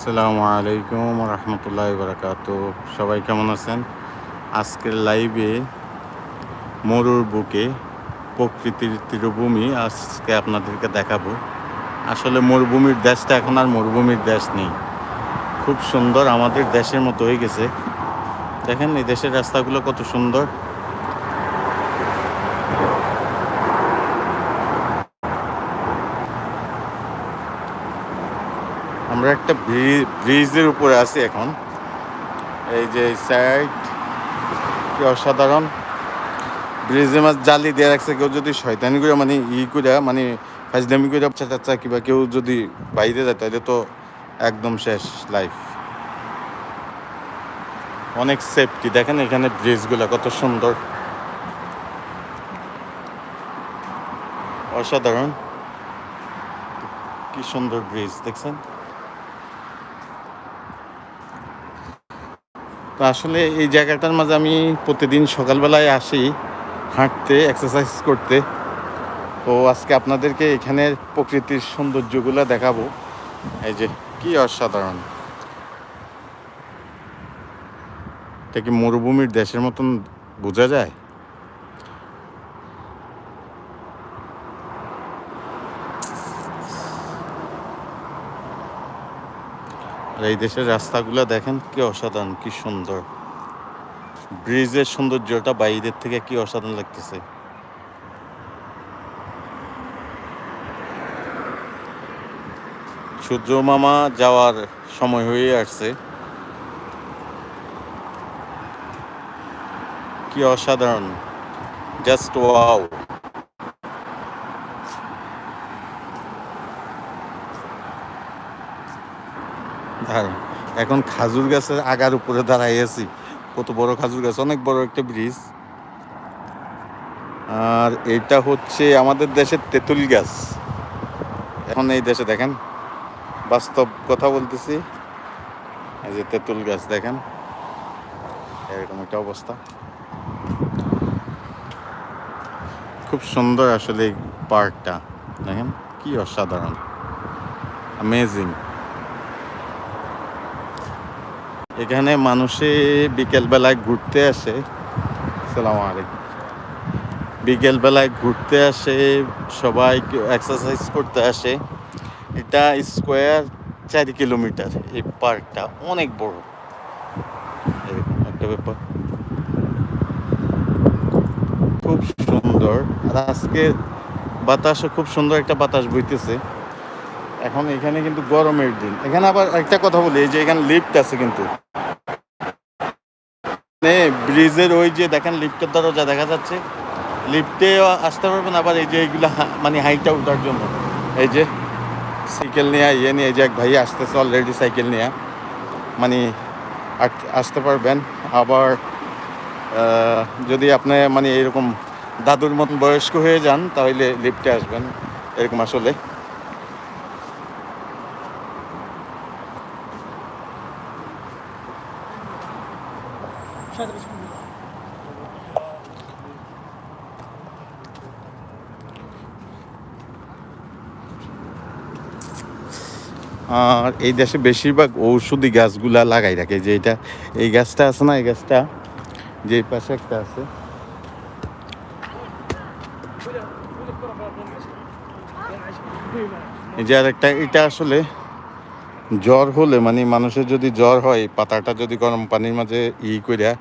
আসসালামু আলাইকুম রহমতুল্লাহ বারাকাত। সবাই কেমন আছেন? আজকের লাইভে মরুর বুকে প্রকৃতির তীরভূমি আজকে আপনাদেরকে দেখাবো। আসলে মরুভূমির দেশটা এখন আর মরুভূমির দেশ নেই। খুব সুন্দর আমাদের দেশের মতো হয়ে গেছে। দেখেন এই দেশের রাস্তাগুলো কত সুন্দর। একটা ব্রিজের উপরে আছি এখন। এই যে সাইড কি অসাধারণ। ব্রিজে মাছ জালি দিয়ে রাখছে, কেউ যদি শয়তানি করে মানে ই করে মানে ফাজদামি করে টাচ্চা কিংবা কেউ যদি বাইরে যায় তাহলে তো একদম শেষ লাইফ অনেক সেফটি দেখেন এখানে ব্রিজগুলো কত সুন্দর। অসাধারণ। কি সুন্দর ব্রিজ দেখছেন? তো আসলে এই জায়গাটার মাঝে আমি প্রতিদিন সকালবেলায় আসি, হাঁটতে এক্সারসাইজ করতে। তো আজকে আপনাদেরকে এখানে প্রকৃতির সৌন্দর্যগুলো দেখাবো। এই যে, কি অসাধারণ। এটা কি মরুভূমির দেশের মতন বোঝা যায়? আর এই দেশের রাস্তাগুলো দেখেন কি অসাধারণ, কি সুন্দর। ব্রিজের সৌন্দর্যটা বাইরের থেকে কি অসাধারণ লাগতেছে। সূর্য মামা যাওয়ার সময় হয়ে আসছে। কি অসাধারণ জাস্ট ওয়াও দারুণ এখন খাজুর গাছের আগার উপরে দাঁড়াই কত বড় খাজুর গাছ, অনেক বড় একটা ব্রিজ। আর এটা হচ্ছে আমাদের দেশের তেঁতুল গাছ। এখন এই দেশে দেখেন, বাস্তব কথা বলতেছি। এই যে তেঁতুল গাছ দেখেন, এরকম একটা অবস্থা। খুব সুন্দর আসলে এই পার্কটা। দেখেন, কি অসাধারণ। অ্যামেজিং এখানে মানুষে বিকেলবেলায় ঘুরতে আসে। সালাম আলাইকুম। বিকেলবেলায় ঘুরতে আসে, সবাই এক্সারসাইজ করতে আসে। এটা স্কোয়ার চারি কিলোমিটার এই পার্কটা অনেক বড়। একটা ব্যাপার। খুব সুন্দর। আর আজকে বাতাসও খুব সুন্দর একটা বাতাস বইতেছে। এখন এখানে কিন্তু গরমের দিন। এখানে আবার একটা কথা বলি, এই যে এখানে লিফট আছে কিন্তু। মানে ব্রিজের ওই যে দেখেন লিফটের দরজা দেখা যাচ্ছে। লিফটে আসতে পারবেন, আবার এই যে এইগুলা মানে হাইটটা উঠার জন্য। এই যে সাইকেল নিয়ে ইয়ে নিয়ে যে এক ভাই আসতেছে অলরেডি সাইকেল নিয়ে। মানে আসতে পারবেন। আবার যদি আপনি মানে এরকম দাদুর মতন বয়স্ক হয়ে যান, তাহলে লিফটে আসবেন। এরকম আসলে। আর এই দেশে বেশিরভাগ ঔষধি গাছগুলা লাগাই রাখে যে এটা এই গাছটা আছে না এই গাছটা যে পাশে একটা আছে। এই যে আর একটা এটা আসলে জ্বর হলে মানে মানুষের যদি জ্বর হয় পাতাটা যদি গরম পানির মাঝে ই আহ,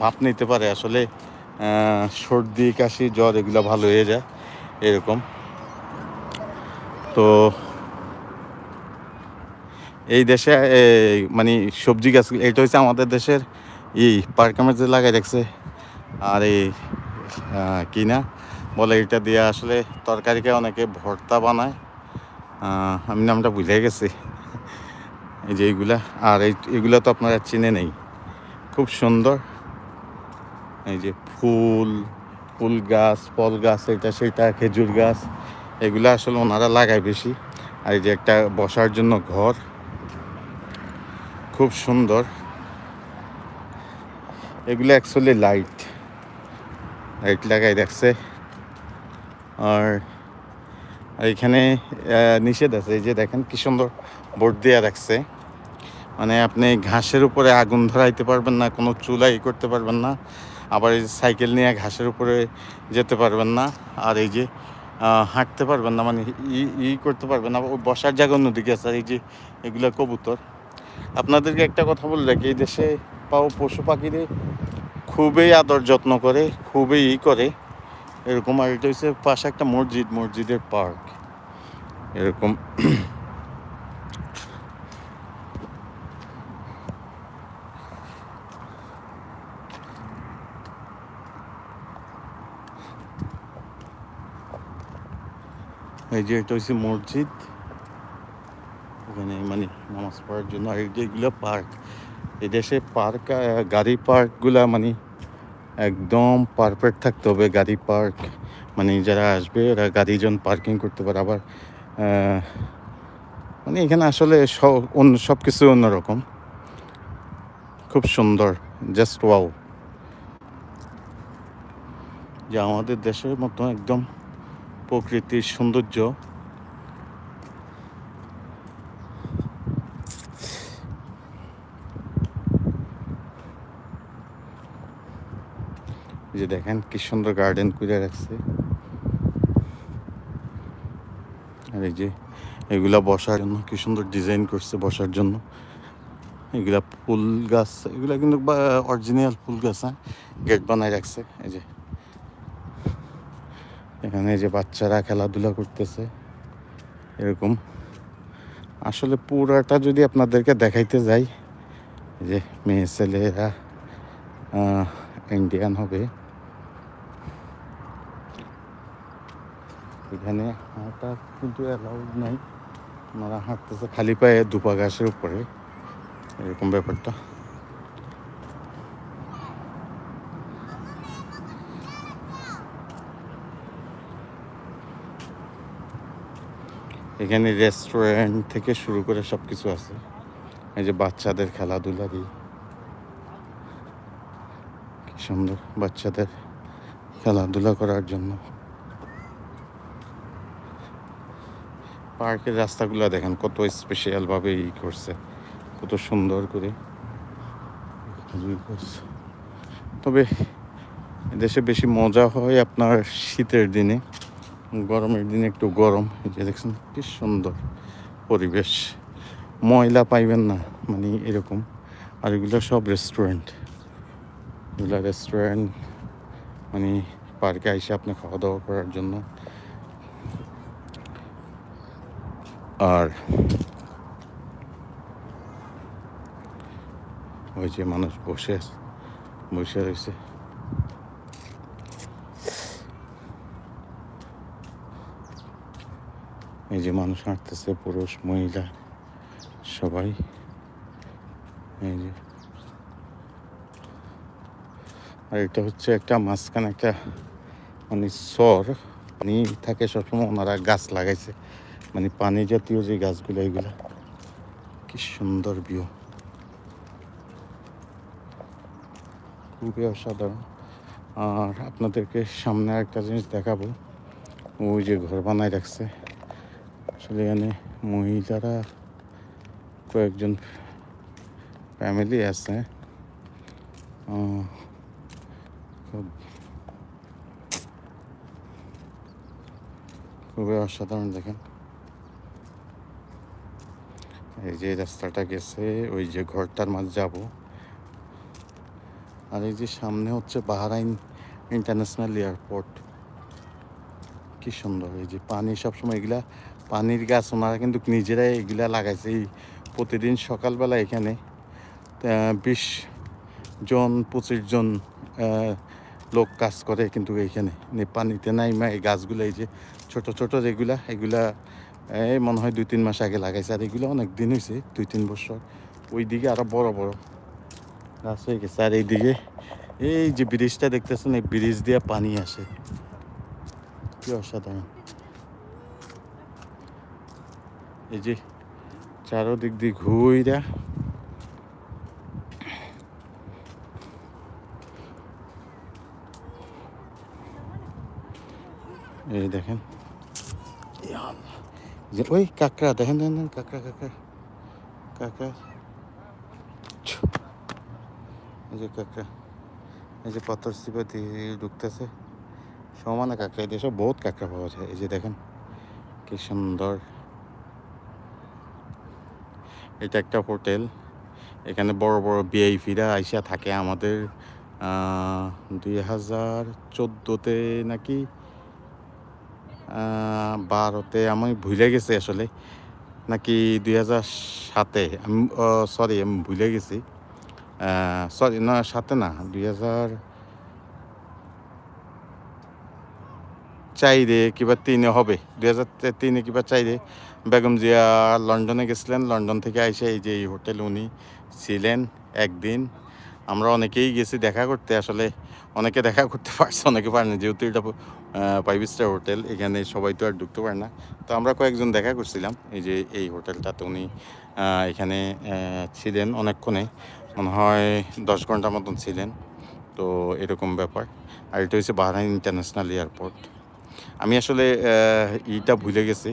ভাপ নিতে পারে আসলে। সর্দি কাশি জ্বর এগুলো ভালো হয়ে যায় এরকম। তো এই দেশে এই, মানে সবজি গাছ এটা হচ্ছে আমাদের দেশের ই পার্কের মধ্যে লাগাই রাখছে আর এই কি না বলে এটা দিয়ে আসলে তরকারিকে অনেকে ভর্তা বানায়। আমি নামটা বুঝে গেছি। এই যে এইগুলা আর এই এগুলো তো আপনারা চিনে নেই। খুব সুন্দর। এই যে ফুল ফুল গাছ, ফল গাছ, এটা সেটা, খেজুর গাছ, এগুলো আসলে ওনারা লাগায় বেশি। আর এই যে একটা বসার জন্য ঘর, খুব সুন্দর। এগুলো অ্যাকচুয়ালি লাইট লাইট লাগাই আর আর এখানে নিষেধ আছে, এই যে দেখেন কি সুন্দর বোর্ড দেওয়া রাখছে। মানে আপনি ঘাসের উপরে আগুন ধরাইতে পারবেন না, কোনো চুলাই করতে পারবেন না। আবার এই সাইকেল নিয়ে ঘাসের উপরে যেতে পারবেন না, আর এই যে হাঁটতে পারবেন না মানে ই ই করতে পারবেন না বসার জায়গা অন্যদিকে আছে, আর এই যে এগুলো কবুতর। আপনাদেরকে একটা কথা বলে রাখি, এই দেশে পাও, পশু পাখিরে খুবই আদর যত্ন করে, খুবই ই করে। এরকম আর এটা হচ্ছে পাশে একটা মসজিদ, মসজিদের পার্ক। এরকম এই যে এটা হচ্ছে মসজিদ। ওখানে মানে নামাজ পড়ার জন্য আর এই যে পার্ক, এই দেশে পার্ক গাড়ি পার্কগুলা মানে একদম পারফেক্ট থাকতে হবে, গাড়ি পার্ক। মানে যারা আসবে, ওরা গাড়ি জন পার্কিং করতে পারে। আবার মানে এখানে আসলে সব অন্য সব কিছু অন্যরকম। খুব সুন্দর জাস্ট ওয়াও যে আমাদের দেশের মতো একদম প্রকৃতির সৌন্দর্য। যে দেখেন কি সুন্দর গার্ডেন করে রাখছে। আর এই যে এগুলা বসার জন্য, কি সুন্দর ডিজাইন করছে বসার জন্য। এগুলা ফুল গাছ, এগুলা কিন্তু অরিজিনাল ফুল গাছ হ্যাঁ? গেট বানায় রাখছে, এই যে। এখানে যে বাচ্চারা খেলাধুলা করতেছে, এরকম। আসলে পুরাটা যদি আপনাদেরকে দেখাইতে যাই যে মেয়ে ছেলেরা ইন্ডিয়ান হবে। এখানে হাঁটা কিন্তু অ্যালাউড নাই। ওনারা হাঁটতেছে খালি পায়ে দুপা ঘাসের উপরে। এরকম ব্যাপারটা। এখানে রেস্টুরেন্ট থেকে শুরু করে সব কিছু আছে। এই যে বাচ্চাদের খেলাধুলারই কি সুন্দর বাচ্চাদের খেলাধুলা করার জন্য। পার্কের রাস্তাগুলো দেখেন কত স্পেশালভাবে ই করছে। কত সুন্দর করে। তবে দেশে বেশি মজা হয় আপনার শীতের দিনে। গরমের দিনে একটু গরম, এই যে দেখছেন কি সুন্দর পরিবেশ। ময়লা পাইবেন না মানে এরকম। আর এগুলো সব রেস্টুরেন্ট এগুলো রেস্টুরেন্ট মানে পার্কে এসে আপনি খাওয়া দাওয়া করার জন্য। আর ওই যে মানুষ বসে বসে রয়েছে। এই যে মানুষ হাঁটতেছে, পুরুষ, মহিলা, সবাই। এই যে। আর এটা হচ্ছে একটা মাঝখানে একটা মানে সর পানি থাকে সবসময়, ওনারা গাছ লাগাইছে। মানে পানি জাতীয় যে গাছগুলো, এগুলা। কি সুন্দর ভিউ খুবই অসাধারণ। আর আপনাদেরকে সামনে একটা জিনিস দেখাবো। ওই যে ঘর বানায় রাখছে। আসলে এখানে মহিলারা কয়েকজন ফ্যামিলি আছে। খুব খুবই অসাধারণ দেখেন। এই যে রাস্তাটা গেছে, ওই যে ঘরটার মাঝে যাব। আর এই যে সামনে হচ্ছে বাহারাইন ইন্টারন্যাশনাল এয়ারপোর্ট। কি সুন্দর, এই যে পানি সবসময় এগুলা পানির গাছ ওনারা কিন্তু নিজেরাই এগুলা লাগাইছে এই প্রতিদিন সকালবেলা এখানে। বিশ জন, পঁচিশ জন লোক কাজ করে কিন্তু এইখানে পানিতে নাই এই গাছগুলো এই যে ছোট ছোট যেগুলা, এগুলা, এই মনে হয় দুই তিন মাস আগে লাগাইছে। আর এগুলো অনেক দিন হয়েছে দুই তিন বছর। ওই দিকে আরও বড় বড় গাছ হয়ে গেছে। আর এইদিকে এই যে ব্রিজটা দেখতেছেন, এই ব্রিজ দিয়ে পানি আসে। কি অসাধারণ। এই যে চারোদিক দিয়ে ঘুইরা এই দেখেন। যে ওই কাঁকড়া, দেখেন দেখেন কাঁকড়া কাঁকড়া কাঁকড়া। এই যে কাঁকড়া। এই যে পাথর চিপে দিয়ে ঢুকতেছে। সমানে কাঁকড়া এই দেশে বহুত কাঁকড়া পাওয়া যায়। এই যে দেখেন, কি সুন্দর। এটা একটা হোটেল। এখানে বড় বড় বিআইপিরা আইসা থাকে আমাদের দুই হাজার চোদ্দোতে নাকি বারোতে। আমি ভুলে গেছি আসলে। নাকি দুই হাজার সাতে। আমি সরি আমি ভুলে গেছি। সরি না, সাতে না, দুই হাজার চাইরে কিবা তিনে হবে। দুই হাজার তিনে কিবা চাইরে বেগম জিয়া লন্ডনে গেছিলেন। লন্ডন থেকে আইসে এই যে এই হোটেল উনি ছিলেন একদিন। আমরা অনেকেই গেছি দেখা করতে। আসলে অনেকে দেখা করতে পারছে, অনেকে পারে না যেহেতু এটা ফাইভ স্টার হোটেল, এখানে সবাই তো আর ঢুকতে পারে না। তো আমরা কয়েকজন দেখা করছিলাম। এই যে এই হোটেলটাতে উনি এখানে ছিলেন অনেকক্ষণে। মনে হয় দশ ঘণ্টা মতন ছিলেন। তো এরকম ব্যাপার। আর এটা হচ্ছে বাহরাইন ইন্টারন্যাশনাল এয়ারপোর্ট। আমি আসলে ইটা ভুলে গেছি।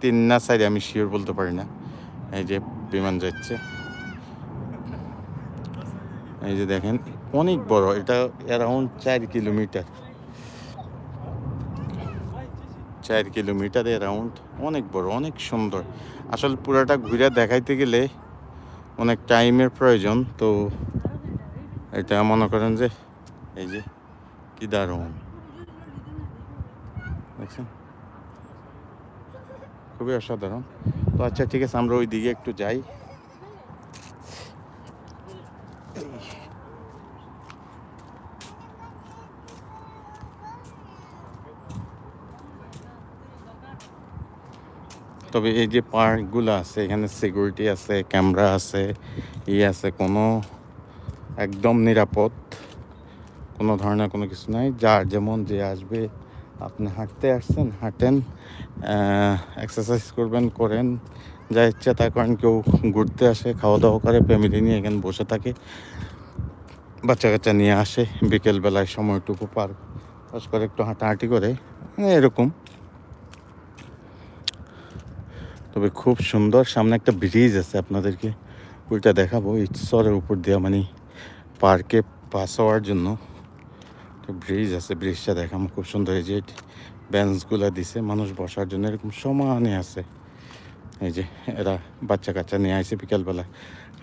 তিন না সাইডে আমি শিওর বলতে পারি না। এই যে বিমান যাচ্ছে। এই যে দেখেন, অনেক বড়, এটা অ্যারাউন্ড চার কিলোমিটার। চার কিলোমিটার অ্যারাউন্ড অনেক বড়, অনেক সুন্দর। আসলে পুরাটা ঘুরে দেখাইতে গেলে অনেক টাইমের প্রয়োজন, তো এটা মনে করেন যে, এই যে কি দারুণ। দেখছেন? খুবই অসাধারণ। তো আচ্ছা ঠিক আছে, আমরা ওই দিকে একটু যাই। তবে এই যে পার্কগুলো আছে, এখানে সিকিউরিটি আছে ক্যামেরা আছে, ই আছে, কোনো একদম নিরাপদ, কোনো ধরনের কোনো কিছু নাই। যার যেমন যে আসবে আপনি হাঁটতে আসছেন, হাঁটেন এক্সারসাইজ করবেন, করেন, যা ইচ্ছা তা করেন, কেউ ঘুরতে আসে খাওয়া দাওয়া করে ফ্যামিলি নিয়ে এখানে বসে থাকে বাচ্চা কাচ্চা নিয়ে আসে, বিকেলবেলায় সময়টুকু পার পাস করে একটু হাঁটাহাঁটি করে মানে এরকম। তবে খুব সুন্দর, সামনে একটা ব্রিজ আছে আপনাদেরকে, ওইটা দেখাবো, ঈশ্বরের উপর দেওয়া মানে পার্কে পাস হওয়ার জন্য। ব্রিজ আছে ব্রিজটা দেখাম, খুব সুন্দর এই যে বেঞ্চগুলো দিছে, মানুষ বসার জন্য এরকম সমানে আছে। এই যে এরা বাচ্চা কাচ্চা নিয়ে আসে বিকালবেলা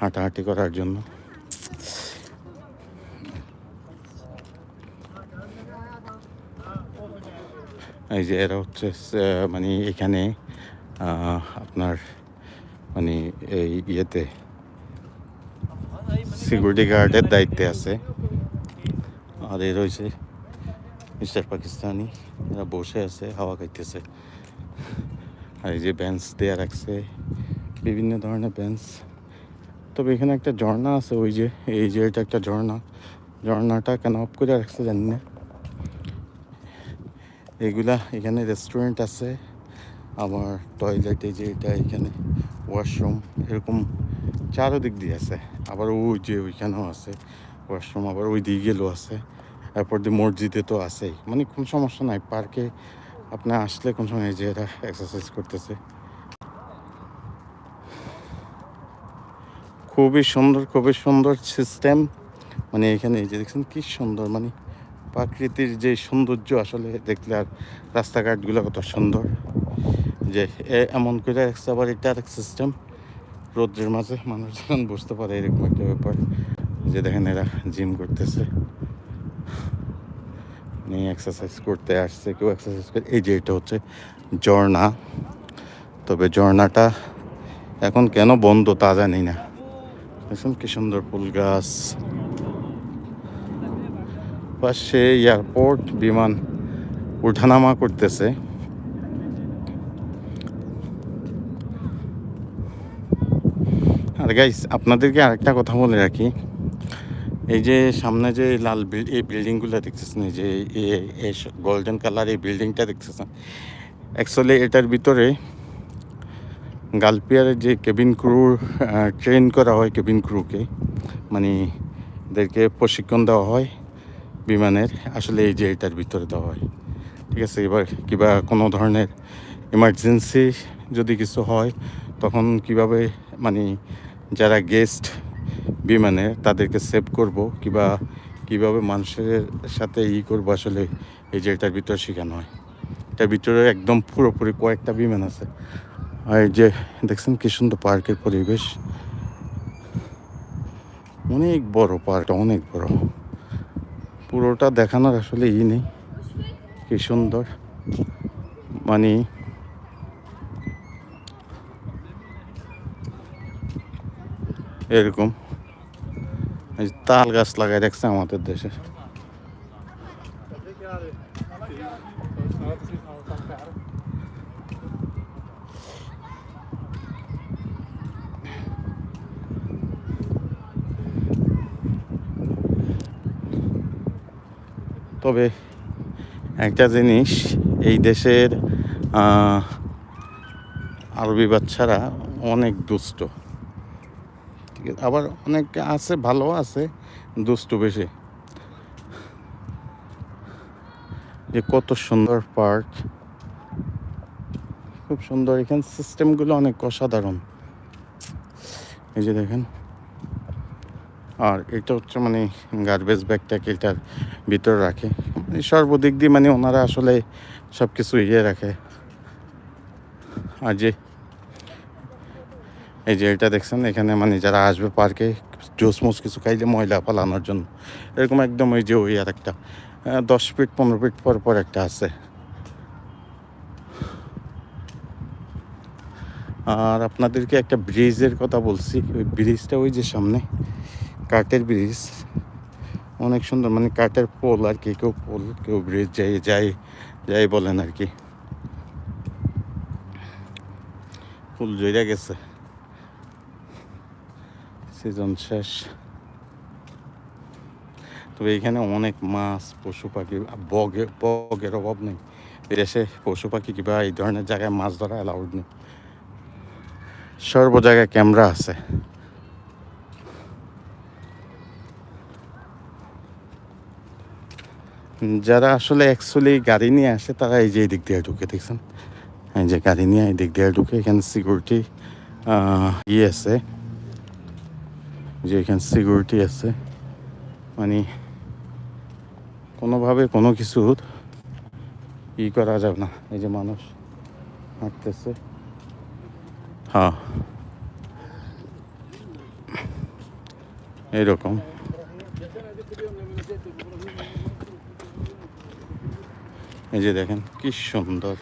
হাঁটাহাঁটি করার জন্য। এই যে এরা হচ্ছে মানে এখানে আপনার মানে এই ইয়েতে সিকিউরিটি গার্ডের দায়িত্বে আছে। আর এ রয়েছে মিস্টার পাকিস্তানি, এরা বসে আছে, হাওয়া খাইতেছে। আর এই যে বেঞ্চ দেয়া রাখছে, বিভিন্ন ধরনের বেঞ্চ তবে এখানে একটা ঝর্ণা আছে, ওই যে, এই যে এটা একটা ঝর্ণা। ঝর্ণাটা কেন অফ করে রাখছে জানি না। এগুলা এখানে রেস্টুরেন্ট আছে, আবার টয়লেট এই যে এটা, এখানে ওয়াশরুম এরকম চারোদিক দিয়ে আছে। আবার ওই যে ওইখানেও আছে ওয়াশরুম আবার ওই দিকে গেলেও আছে। এরপর দিয়ে মসজিদে তো আছেই। মানে কোনো সমস্যা নাই, পার্কে আপনি আসলে কোন সময় যে এরা এক্সারসাইজ করতেছে। খুবই সুন্দর খুবই সুন্দর সিস্টেম মানে এখানে এই যে দেখছেন কি সুন্দর মানে প্রাকৃতির যে সৌন্দর্য আসলে দেখলে আর রাস্তাঘাটগুলো কত সুন্দর। যে এমন করে রাখছে আবার এটা আরেক সিস্টেম রোদ্রের মাঝে মানুষ যখন বুঝতে পারে এরকম একটা ব্যাপার। যে দেখেন এরা জিম করতেছে। নিয়ে এক্সারসাইজ করতে আসছে, কেউ এক্সারসাইজ করে এই যে এটা হচ্ছে ঝর্ণা। তবে ঝর্ণাটা এখন কেন বন্ধ তা জানি না। দেখুন কি সুন্দর ফুল গাছ। পাশে এয়ারপোর্ট বিমান উঠানামা করতেছে। আর গাইস আপনাদেরকে আরেকটা কথা বলে রাখি। এই যে সামনে যে লাল এই বিল্ডিংগুলো দেখতেছেন, এই যে গোল্ডেন কালার এই বিল্ডিংটা দেখতেছেন। অ্যাকচুয়ালি এটার ভিতরে গালপিয়ারের যে কেবিন ক্রু ট্রেন করা হয় কেবিন ক্রুকে মানে এদেরকে প্রশিক্ষণ দেওয়া হয় বিমানের, আসলে এই যে এটার ভিতরে দেওয়া হয়। ঠিক আছে, এবার কিবা কোনো ধরনের ইমার্জেন্সি যদি কিছু হয়, তখন কীভাবে মানে যারা গেস্ট বিমানে তাদেরকে সেভ করব কিবা কীভাবে মানুষের সাথে ই করব আসলে এই যে এটার ভিতরে শেখানো হয়। এটার ভিতরে একদম পুরোপুরি কয়েকটা বিমান আছে। আর এই যে দেখছেন কি সুন্দর পার্কের পরিবেশ। অনেক বড় পার্কটা, অনেক বড়। পুরোটা দেখানোর আসলে ই নেই। কি সুন্দর। মানে এরকম। এই তাল গাছ লাগাই রাখছে আমাদের দেশে। তবে একটা জিনিস, এই দেশের আরবি বাচ্চারা অনেক দুষ্ট। আবার অনেক আছে, ভালো আছে, দুষ্ট বেশি। যে কত সুন্দর পার্ক। খুব সুন্দর, এখানে সিস্টেমগুলো অনেক অসাধারণ। এই যে দেখেন। আর এটা হচ্ছে মানে গার্বেজ ব্যাগটাকে এটার ভিতরে রাখে। মানে সর্বদিক দিয়ে মানে ওনারা আসলে সব কিছু ইয়ে রাখে। আর যে এই যে এটা দেখছেন, এখানে মানে যারা আসবে পার্কে, জুস মুস কিছু খাইলে ময়লা পালানোর জন্য। এরকম একদম ওই যে ওই আর একটা দশ ফিট, পনেরো ফিট পর পর একটা আছে। আর আপনাদেরকে একটা ব্রিজের কথা বলছি, ওই ব্রিজটা ওই যে সামনে, কাঠের ব্রিজ। অনেক সুন্দর মানে কাঠের পোল আর কি, কেউ পোল, কেউ ব্রিজ, যাই যাই যাই বলেন আর কি। ফুল জইরা গেছে। সিজন শেষ। তবে এখানে অনেক মাছ, পশু পাখি বগে, বগের অভাব নেই। এসে পশু পাখি কিংবা এই ধরনের জায়গায় মাছ ধরা অ্যালাউড নেই। সর্ব জায়গায় ক্যামেরা আছে। যারা আসলে অ্যাকচুয়ালি গাড়ি নিয়ে আসে, তারা এই যে এই দিক দিয়ে ঢুকে, দেখছেন? এই যে গাড়ি নিয়ে এই দিক দিয়ে ঢুকে, এখানে সিকিউরিটি ইয়ে আছে। যে এখানে সিকিউরিটি আছে। মানে কোনোভাবে কোনো কিছু ই করা যাবে না। এই যে মানুষ হাঁটতেছে। হ্যাঁ। এইরকম। এই যে দেখেন, কি সুন্দর।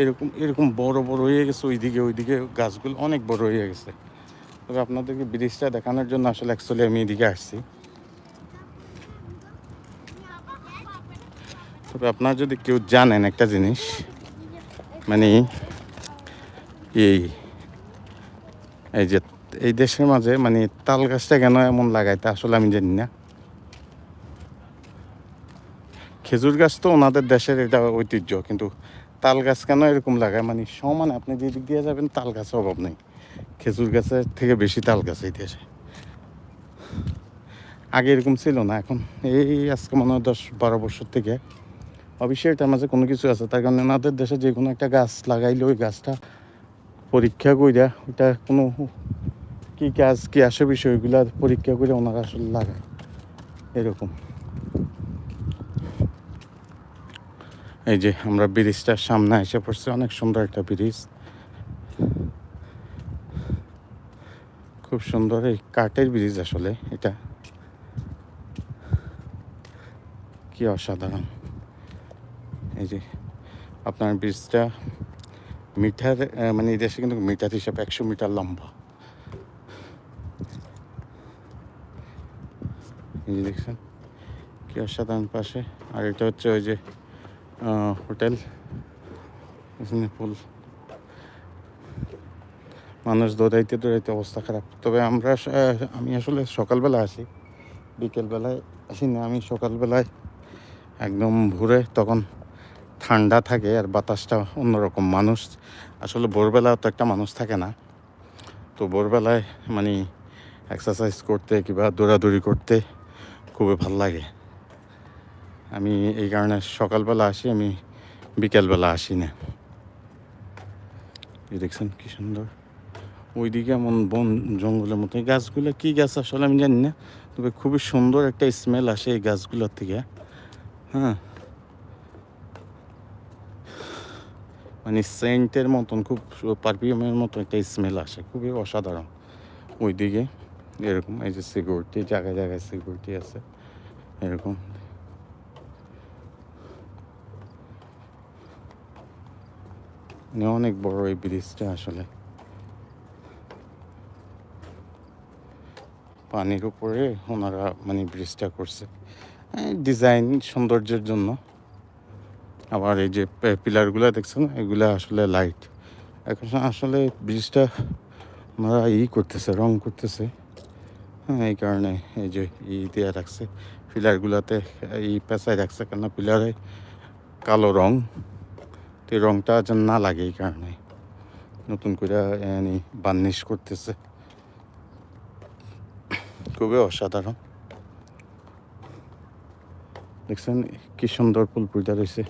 এরকম এরকম বড় বড় হয়ে গেছে, ওইদিকে ওইদিকে গাছগুলো অনেক বড় হয়ে গেছে। তবে আপনাদেরকে ব্রিজটা দেখানোর জন্য আসলে অ্যাকচুয়ালি আমি এদিকে আসছি। তবে আপনারা যদি কেউ জানেন একটা জিনিস মানে এই এই যে, এই দেশের মাঝে মানে তাল গাছটা কেন এমন লাগায় তা আসলে আমি জানি না। খেজুর গাছ তো ওনাদের দেশের এটা ঐতিহ্য, কিন্তু তাল গাছ কেন এরকম লাগায়? মানে সমান আপনি যেদিক দিয়ে যাবেন, তাল গাছের অভাব নেই। খেজুর গাছের থেকে বেশি তাল গাছ এই দেশে। আগে এরকম ছিল না, এখন এই আজকে মনে হয় দশ বারো বছর থেকে অবশ্যই এটার মাঝে কোনো কিছু আছে, তার কারণে আমাদের দেশে যে কোনো একটা গাছ লাগাইলে ওই গাছটা পরীক্ষা কইরা ওটা কোনো কি কাজ, কি আসে বিষয়গুলো পরীক্ষা করে ওনারা আসলে লাগায়। এরকম। এই যে আমরা ব্রিজটার সামনে এসে পড়ছি, অনেক সুন্দর একটা ব্রিজ। খুব সুন্দর এই কাঠের ব্রিজ আসলে এটা। কি অসাধারণ। এই যে আপনার ব্রিজটা মিটার মানে এই দেশে কিন্তু মিটার হিসাবে একশো মিটার লম্বা। এই যে দেখছেন, কি অসাধারণ পাশে। আর এটা হচ্ছে ওই যে হোটেল এখানে ফুল মানুষ দৌড়াইতে দৌড়াইতে অবস্থা খারাপ। তবে আমরা আমি আসলে সকালবেলা আসি। বিকেলবেলায় আসি না, আমি সকালবেলায় একদম ভোরে তখন ঠান্ডা থাকে আর বাতাসটা অন্যরকম। মানুষ আসলে ভোরবেলা তো একটা মানুষ থাকে না। তো ভোরবেলায় মানে এক্সারসাইজ করতে কিংবা দৌড়াদৌড়ি করতে খুবই ভালো লাগে। আমি এই কারণে সকালবেলা আসি, আমি বিকেলবেলা আসি না। এই দেখছেন কি সুন্দর। ওইদিকে এমন বন জঙ্গলের মতো। এই গাছগুলো কী গাছ আসলে আমি জানি না, তবে খুবই সুন্দর একটা স্মেল আসে এই গাছগুলোর থেকে। হ্যাঁ। মানে সেন্টের মতন, খুব পারফিউমের মতো একটা স্মেল আসে, খুবই অসাধারণ। ওইদিকে এরকম, এই যে সিকিউরিটি জায়গায় জায়গায় সিকিউরিটি আছে, এরকম মানে অনেক বড় এই ব্রিজটা আসলে। পানির উপরে ওনারা মানে ব্রিজটা করছে। ডিজাইন সৌন্দর্যের জন্য। আবার এই যে পিলারগুলো দেখছেন, এগুলো আসলে লাইট এখন আসলে ব্রিজটা ওনারা ই করতেছে, রং করতেছে। হ্যাঁ এই কারণে এই যে ই দেওয়া রাখছে। পিলারগুলোতে এই পেঁচায় রাখছে কেন? পিলারে কালো রং। এই রংটা যেন না লাগে এই কারণে। নতুন করে বার্নিশ করতেছে। খুবই অসাধারণ। দেখছেন কি সুন্দর ফুল ফুলটা রয়েছে।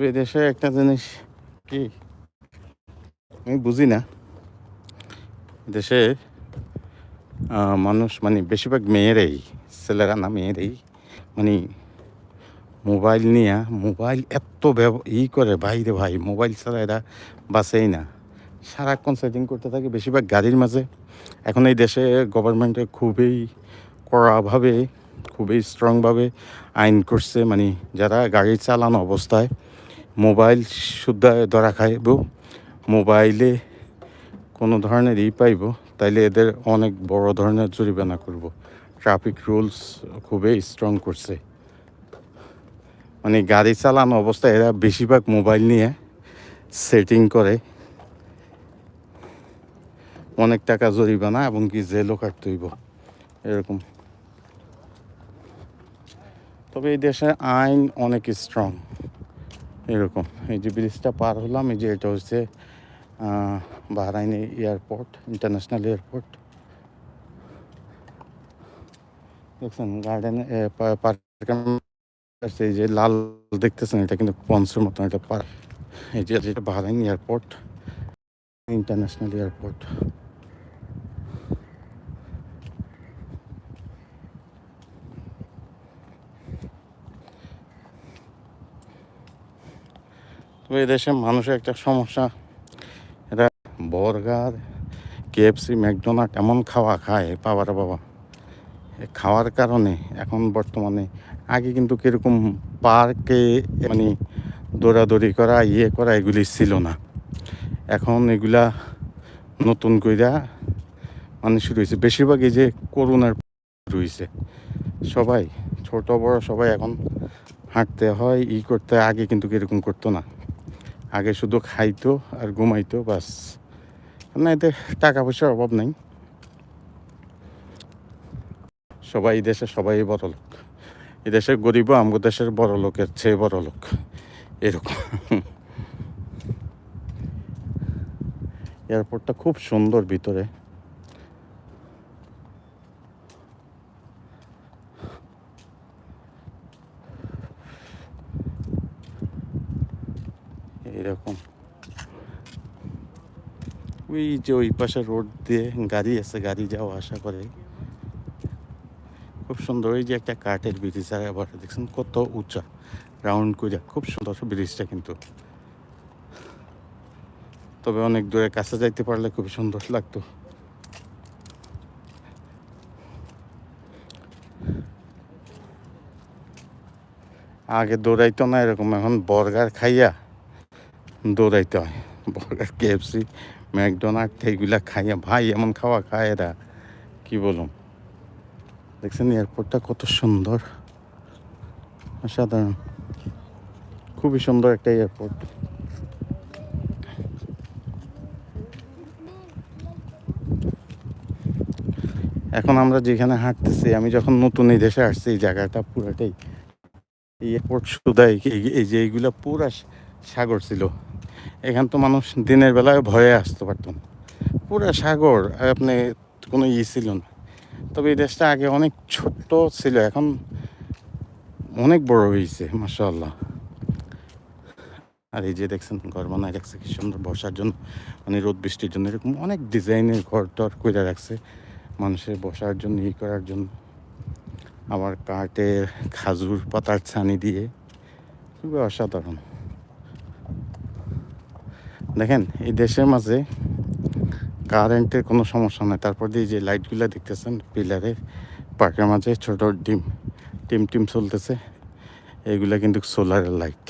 তবে দেশে একটা জিনিস কি? আমি বুঝি না দেশে মানুষ মানে বেশিরভাগ মেয়েরাই, ছেলেরা না, মেয়েরাই মানে মোবাইল নিয়ে, মোবাইল এত ই করে বাইরে ভাই, মোবাইল ছাড়া এরা বাঁচেই না। সারাক্ষণ সেটিং করতে থাকে, বেশিরভাগ গাড়ির মাঝে। এখন এই দেশে গভর্নমেন্টে খুবই কড়াভাবে, খুবই স্ট্রংভাবে আইন করছে মানে যারা গাড়ি চালানো অবস্থায় মোবাইল শুদ্ধ ধরা খাইব। মোবাইলে কোনো ধরনের ই পাইব, তাইলে এদের অনেক বড় ধরনের জরিমানা করব। ট্রাফিক রুলস খুবই স্ট্রং করছে। মানে গাড়ি চালানো অবস্থায় এরা বেশিরভাগ মোবাইল নিয়ে সেটিং করে। অনেক টাকা জরিমানা এবং কি জেলও কাটতে হইব, এরকম। তবে এই দেশের আইন অনেক স্ট্রং এরকম। এই যে ব্রিজটা পার হলাম, এই যে এটা হচ্ছে বাহরাইনি এয়ারপোর্ট, ইন্টারন্যাশনাল এয়ারপোর্ট। দেখছেন, গার্ডেন পার্ক এই যে লাল দেখতেছেন, এটা কিন্তু পঞ্চের মতন এটা পার্ক। এই যে যেটা বাহরাইন এয়ারপোর্ট, ইন্টারন্যাশনাল এয়ারপোর্ট। তবে এদেশে মানুষের একটা সমস্যা। এটা বর্গার কেএফসি ম্যাকডোনাল্ড এমন খাওয়া খায়? বাবারা বাবা খাওয়ার কারণে এখন বর্তমানে আগে কিন্তু কীরকম পার্কে মানে দৌড়াদৌড়ি করা ইয়ে করা এগুলি ছিল না। এখন এগুলা নতুন কইরা মানে শুরু হয়েছে বেশিরভাগ এই যে করোনার রয়েছে সবাই, ছোট বড় সবাই এখন হাঁটতে হয়, ই করতে। আগে কিন্তু কীরকম করতো না। আগে শুধু খাইতো আর ঘুমাইতো, বাস। না, এতে টাকা পয়সার অভাব নাই। সবাই এই দেশে সবাই বড় লোক। এই দেশের গরিব আমগো দেশের বড় লোকের চেয়ে বড় লোক। এরকম। এয়ারপোর্টটা খুব সুন্দর ভিতরে। এরকম। ওই যে ওই পাশে রোড দিয়ে গাড়ি আছে, গাড়ি যাওয়া আসা করে। খুব সুন্দর, ওই যে একটা কাঠের ব্রিজ আর আবার দেখছেন কত উঁচা, রাউন্ড করে। খুব সুন্দর ব্রিজটা কিন্তু। তবে অনেক দূরে কাছে যাইতে পারলে খুব সুন্দর লাগতো। আগে দৌড়াইতো না, এরকম এখন বর্গার খাইয়া দৌড়াইতে হয়। বর্গার কেএফসি ম্যাকডোনাল্ড এইগুলা খাইয়া ভাই এমন খাওয়া খায় এরা। কি বলুন দেখছেন এয়ারপোর্টটা কত সুন্দর। অসাধারণ। খুবই সুন্দর একটা এয়ারপোর্ট এখন আমরা যেখানে হাঁটতেছি, আমি যখন নতুন এই দেশে আসছি, এই জায়গাটা পুরাটাই এয়ারপোর্ট শুধু এই যে এইগুলো পুরা সাগর ছিল। এখান তো মানুষ দিনের বেলায় ভয়ে আসতে পারতেন পুরা সাগর আপনি কোনো ই ছিল না। তবে এই দেশটা আগে অনেক ছোট্ট ছিল, এখন অনেক বড় হয়েছে মাসাল্লাহ আর এই যে দেখছেন, ঘর বানায় রাখছে, কি সুন্দর বসার জন্য মানে রোদ বৃষ্টির জন্য, এরকম অনেক ডিজাইনের ঘর টর করে রাখছে, মানুষের বসার জন্য, ই করার জন্য। আবার কাঠে খাজুর পাতার ছানি দিয়ে, খুবই অসাধারণ। দেখেন, এই দেশের মাঝে কারেন্টের কোনো সমস্যা নাই। তারপর দিয়ে যে লাইটগুলো দেখতেছেন পিলারের পার্কের মাঝে ছোট ডিম, টিম টিম চলতেছে। এগুলা কিন্তু সোলারের লাইট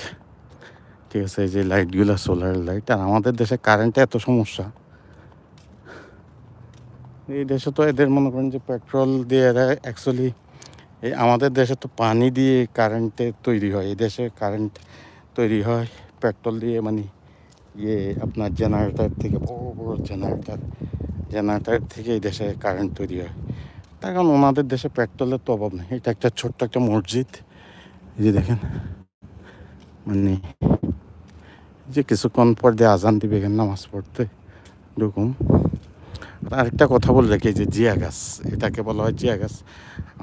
ঠিক আছে, এই যে লাইটগুলো সোলারের লাইট আর আমাদের দেশে কারেন্টে এত সমস্যা। এই দেশে তো এদের মনে করেন যে পেট্রোল দিয়ে এরা অ্যাকচুয়ালি এই আমাদের দেশে তো পানি দিয়ে কারেন্টে তৈরি হয়। এই দেশে কারেন্ট তৈরি হয় পেট্রোল দিয়ে মানে ইয়ে আপনার জেনারেটার থেকে বড় বড় জেনারেটর, জেনারেটার থেকে এই দেশে কারেন্ট তৈরি হয়। তার কারণ ওনাদের দেশে পেট্রোলের তো অভাব নেই। এটা একটা ছোট্ট একটা মসজিদ। যে দেখেন মানে যে কিছুক্ষণ পর দিয়ে আজান দিবে এখানে নামাজ পড়তে, এরকম। আর আরেকটা কথা বলে রাখি যে জিয়া গাছ, এটাকে বলা হয় জিয়া গাছ।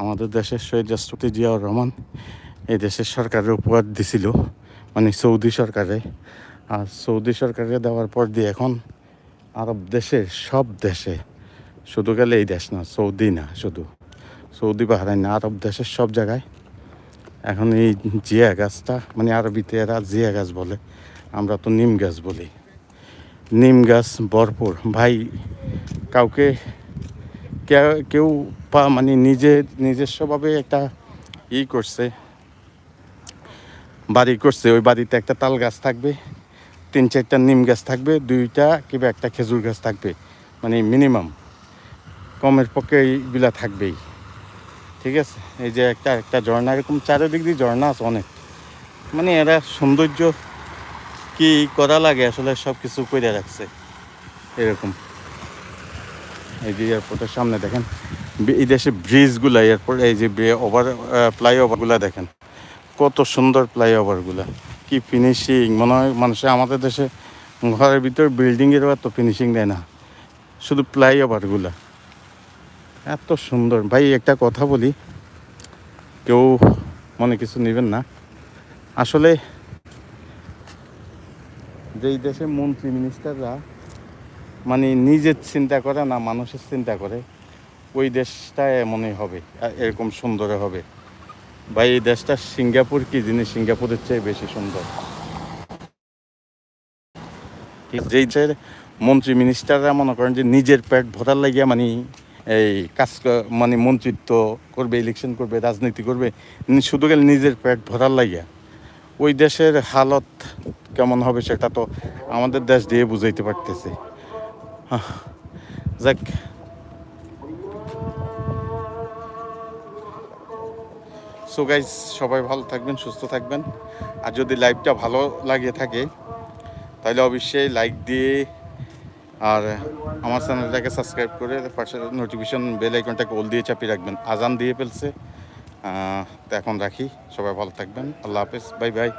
আমাদের দেশের শহীদ রাষ্ট্রপতি জিয়াউর রহমান এই দেশের সরকারের উপহার দিছিল মানে সৌদি সরকারে। আর সৌদি সরকারকে দেওয়ার পর দিয়ে এখন আরব দেশের সব দেশে, শুধু গেলে এই দেশ না, সৌদি না, শুধু। সৌদি, বাহারাইন না আরব দেশের সব জায়গায়। এখন এই জিয়া গাছটা মানে আরবিতে এরা জিয়া গাছ বলে, আমরা তো নিম গাছ বলি। নিম গাছ ভরপুর। ভাই, কাউকে কেউ পা মানে নিজে, নিজস্বভাবে একটা ই করছে, বাড়ি করছে, ওই বাড়িতে একটা তাল গাছ থাকবে। তিন চারটা নিম গাছ থাকবে, দুইটা কিংবা একটা খেজুর গাছ থাকবে মানে মিনিমাম। কমের পক্ষে এইগুলা থাকবেই। ঠিক আছে? এই যে একটা একটা ঝর্ণা, এরকম চারিদিক দিয়ে ঝর্ণা আছে অনেক। মানে এরা সৌন্দর্য কি করা লাগে আসলে সব কিছু করে রাখছে। এরকম। এই যে এয়ারপোর্টের সামনে দেখেন এই দেশে ব্রিজগুলা, এয়ারপোর্ট, এই যে ওভার ফ্লাইওভারগুলা দেখেন। কত সুন্দর ফ্লাইওভারগুলা। কি ফিনিশিং মনে হয় মানুষে আমাদের দেশে ঘরের ভিতর বিল্ডিংয়ের এত ফিনিশিং দেয় না। শুধু ফ্লাইওভারগুলা এত সুন্দর। ভাই, একটা কথা বলি। কেউ মনে কিছু নেবেন না। আসলে যেই দেশের মন্ত্রী মিনিস্টাররা মানে নিজের চিন্তা করে না, মানুষের চিন্তা করে, ওই দেশটা এমনই হবে, এরকম সুন্দর হবে। বা এই দেশটা সিঙ্গাপুর কি জিনিস? সিঙ্গাপুরের চেয়ে বেশি সুন্দর। যেই মন্ত্রী মিনিস্টাররা মনে করেন যে নিজের পেট ভরার লাগিয়া মানে এই কাজ মানে মন্ত্রিত্ব করবে ইলেকশন করবে, রাজনীতি করবে শুধু গেলে নিজের পেট ভরার লাগিয়া। ওই দেশের হালত কেমন হবে সেটা তো আমাদের দেশ দিয়ে বুঝাইতে পারতেছে। যাক। সো গাইজ সবাই ভালো থাকবেন, সুস্থ থাকবেন। আর যদি লাইভটা ভালো লাগিয়ে থাকে, তাহলে অবশ্যই লাইক দিয়ে আর আমার চ্যানেলটাকে সাবস্ক্রাইব করে পাশে নোটিফিকেশন বেল আইকনটাকে ওল দিয়ে চাপিয়ে রাখবেন। আজান দিয়ে ফেলছে। তো এখন রাখি। সবাই ভালো থাকবেন। আল্লাহ হাফেজ। Bye bye